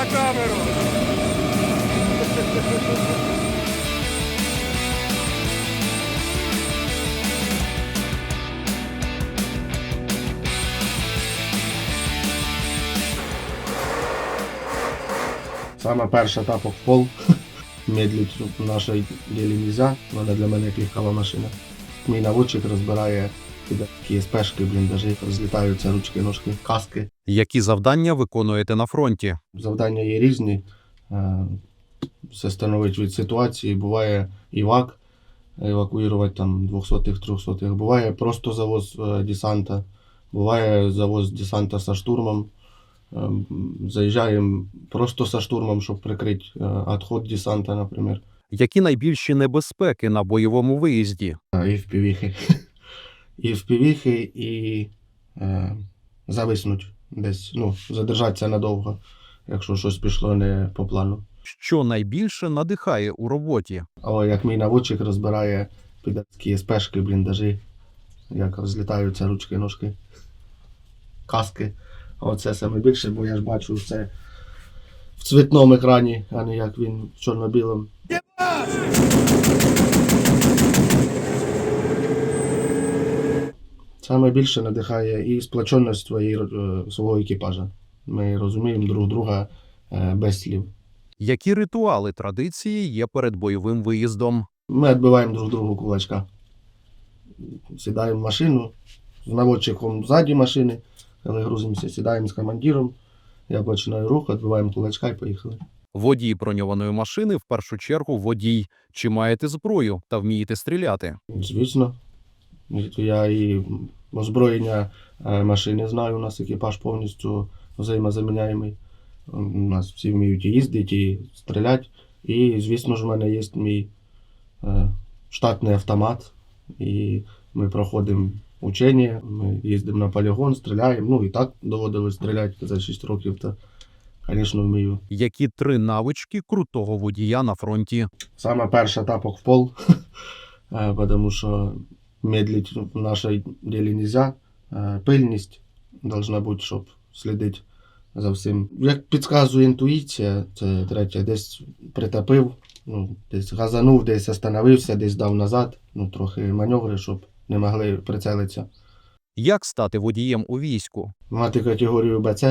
на камеру. Саме перший тапок в пол. Медлить в нашій ділі нельзя, вона для мене як легкава машина. Мій наводчик розбирає, такі спешки, блін, даже розлітаються ручки, ножки, каски. Які завдання виконуєте на фронті? Завдання є різні. Е, Все становить від ситуації. Буває івак, евакуювати там 200-х, 300-х. Буває просто завоз е, десанта. Буває завоз десанта со штурмом. Е, Заїжджаємо просто со штурмом, щоб прикрити відход десанта, наприклад. Які найбільші небезпеки на бойовому виїзді? І в півіхи. І в півіхи, і е, зависнуть десь, ну, задержатися надовго, якщо щось пішло не по плану. Що найбільше надихає у роботі? Але як мій наводчик розбирає підарські спешки, бліндажі, як розлітаються ручки, ножки, каски. Оце саме більше, бо я ж бачу все в цвітному екрані, а не як він в чорно-білому. Саме більше надихає і сплоченість е, свого екіпажа. Ми розуміємо друг друга е, без слів. Які ритуали традиції є перед бойовим виїздом? Ми відбиваємо друг другу кулачка. Сідаємо в машину з наводчиком ззаді машини, коли грузимося, сідаємо з командиром. Я починаю рух, відбиваємо кулачка і поїхали. Водій броньованої машини в першу чергу водій. Чи маєте зброю та вмієте стріляти? Звісно, я і озброєння е, машини знаю, у нас екіпаж повністю взаємозаміняємий. У нас всі вміють і їздити, і стріляти. І, звісно ж, в мене є мій е, штатний автомат. І ми проходимо учення, ми їздимо на полігон, стріляємо. Ну і так доводилось стріляти за 6 років, то, звісно, вмію. Які три навички крутого водія на фронті? Саме перша тапок в пол, е, тому що медлить в нашій ділі нельзя. Е, Пильність должна бути, щоб слідити за всім. Як підказує інтуїція, це третє, десь притопив, ну, десь газанув, десь остановився, десь дав назад, ну, трохи маневри, щоб не могли прицелитися. Як стати водієм у війську? Мати категорію БЦ.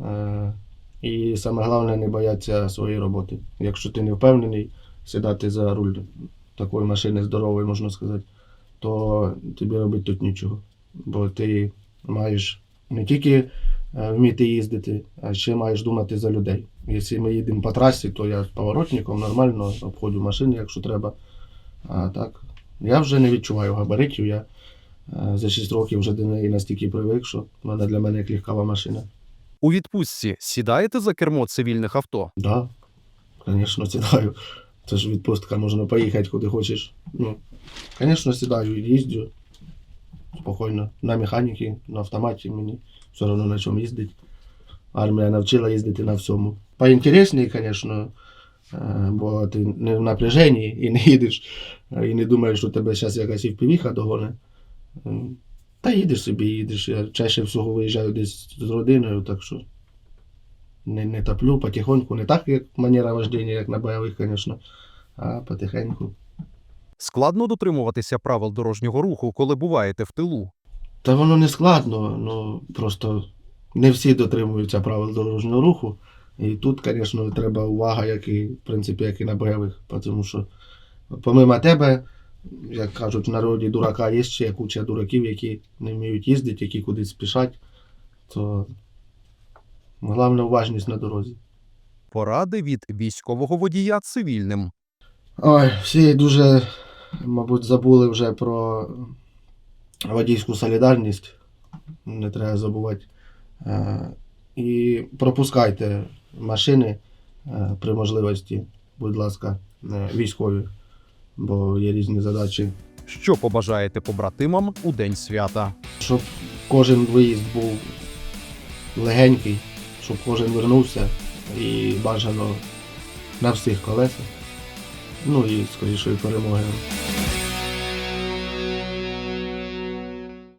Е, і саме головне не боятися своєї роботи. Якщо ти не впевнений сідати за руль такої машини здорової, можна сказати, то тобі робити тут нічого. Бо ти маєш не тільки е, вміти їздити, а ще маєш думати за людей. Якщо ми їдемо по трасі, то я з поворотником нормально обходжу машини, якщо треба. А так, я вже не відчуваю габаритів. Я е, за 6 років вже до неї настільки привик, що вона для мене як легкова машина. У відпустці сідаєте за кермо цивільних авто? Да, звісно, сідаю. Це ж відпустка, можна поїхати куди хочеш. Ну, звісно, сідаю їздю спокійно. На механіки, на автоматі мені все одно на чому їздить. Армія навчила їздити на всьому. Поінтересніше, звісно, е, бо ти не в напряженні і не їдеш, е, і не думаєш, що тебе зараз якась і впівіха догоне. Та їдеш собі, їдеш. Я чаще всього виїжджаю десь з родиною, так що не, не топлю, потихоньку, не так, як манера вождення, як на бойових, звісно, а потихеньку. Складно дотримуватися правил дорожнього руху, коли буваєте в тилу. Та воно не складно, ну просто не всі дотримуються правил дорожнього руху. І тут, звісно, треба увага, як і, в принципі, як і на бойових. Тому що, помимо тебе, як кажуть в народі, дурака є ще куча дураків, які не вміють їздити, які кудись спішать, то головне уважність на дорозі. Поради від військового водія цивільним. Ой, всі дуже, мабуть, забули вже про водійську солідарність. Не треба забувати. Е, І пропускайте машини е, при можливості, будь ласка, е, військові, бо є різні задачі. Що побажаєте побратимам у день свята? Щоб кожен виїзд був легенький, щоб кожен вернувся і бажано на всіх колесах. Ну і скорішої перемоги.